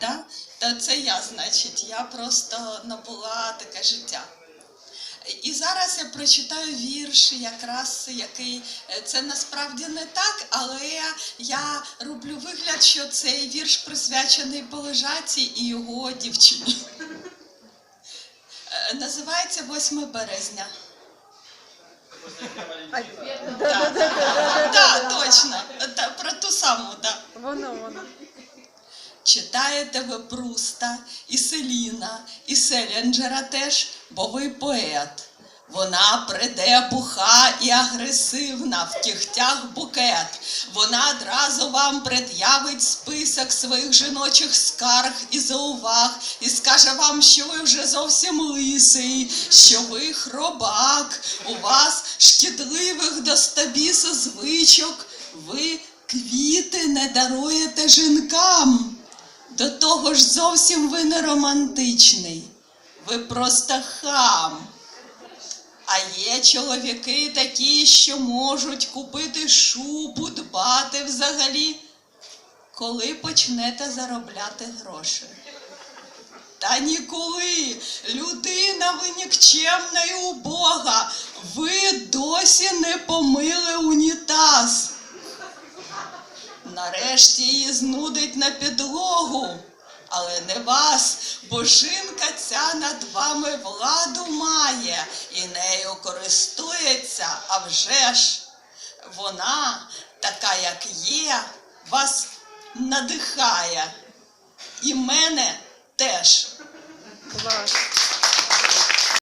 да? то це я, значить, я просто набула таке життя. І зараз я прочитаю вірш, якраз який е, це насправді не так, але я роблю вигляд, що цей вірш присвячений Полежаці і його дівчині. Е, Називається 8 березня. Так, точно. Про ту саму, так. Воно, воно. Читаєте ви Пруста, і Селіна, і Селінджера теж, бо ви поет. Вона приде буха і агресивна, в кігтях букет. Вона одразу вам пред'явить список своїх жіночих скарг і зауваг, і скаже вам, що ви вже зовсім лисий, що ви хробак, у вас шкідливих до стабіса звичок, ви квіти не даруєте жінкам. До того ж зовсім ви не романтичний. Ви просто хам. А є чоловіки такі, що можуть купити шубу, дбати взагалі, коли почнете заробляти гроші. Та ніколи людина ви нікчемна і убога. Ви досі не помили унітаз. Нарешті її знудить на підлогу, але не вас, бо жінка ця над вами владу має і нею користується, а вже ж вона, така як є, вас надихає. І мене теж.